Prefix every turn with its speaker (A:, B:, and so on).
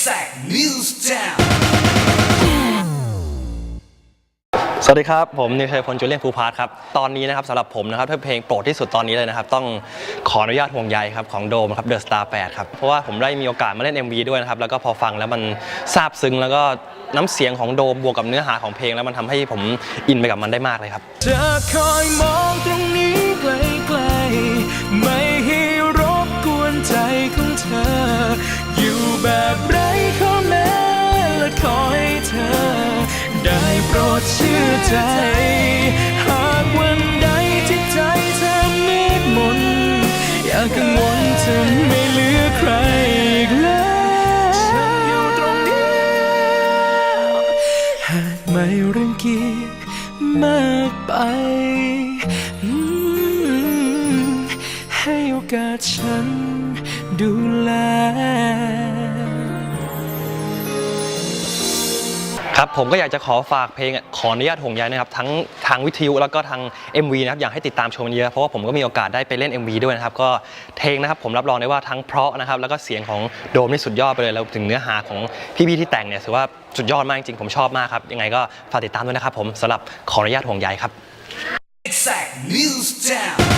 A: Exact News Down.
B: สวัสดีครับ ผมนิวชัยพลจุเลียนภูพาร์ทครับ ตอนนี้นะครับสำหรับผมนะครับถ้าเพลงโปรดที่สุดตอนนี้เลยนะครับ ต้องขออนุญาตห่วงใยครับ ของโดมครับเดอะสตาร์แครับ เพราะว่าผมได้มีโอกาสมาเล่น MV ด้วยนะครับ แล้วก็พอฟังแล้วมันซาบซึ้งแล้วก็น้ำเสียงของโดมบวกกับเนื้อหาของเพลงแล้วมันทำให้ผมอินไปกับมันได้มากเลยครับ
C: เธอคอยมองตรงนี้ไกลๆไม่ให้รบกวนใจของเธอ อยู่แบบ ดเชื่อใจ หากวันใดที่ใจเธอมืดมน อย่ากังวลเธอไม่เหลือใครอีกแล้วฉันอยู่ตรงนี้หากไม่รังเกียจมากไป ให้โอกาสฉันดูแล
B: ครับผมก็อยากจะขอฝากเพลงขออนุญาตห่วงใยนะครับทั้งทางวิทยุแล้วก็ทาง MV นะครับอยากให้ติดตามชมเยอะเพราะว่าผมก็มีโอกาสได้ไปเล่น MV ด้วยนะครับก็เพลงนะครับผมรับรองได้ว่าทั้งเพราะนะครับแล้วก็เสียงของโดมนี่สุดยอดไปเลยแล้วถึงเนื้อหาของพี่ๆที่แต่งเนี่ยถือว่าสุดยอดมากจริงๆผมชอบมากครับยังไงก็ฝากติดตามด้วยนะครับผมสำหรับขออนุญาตห่วงใยครับ
A: Exact News Down.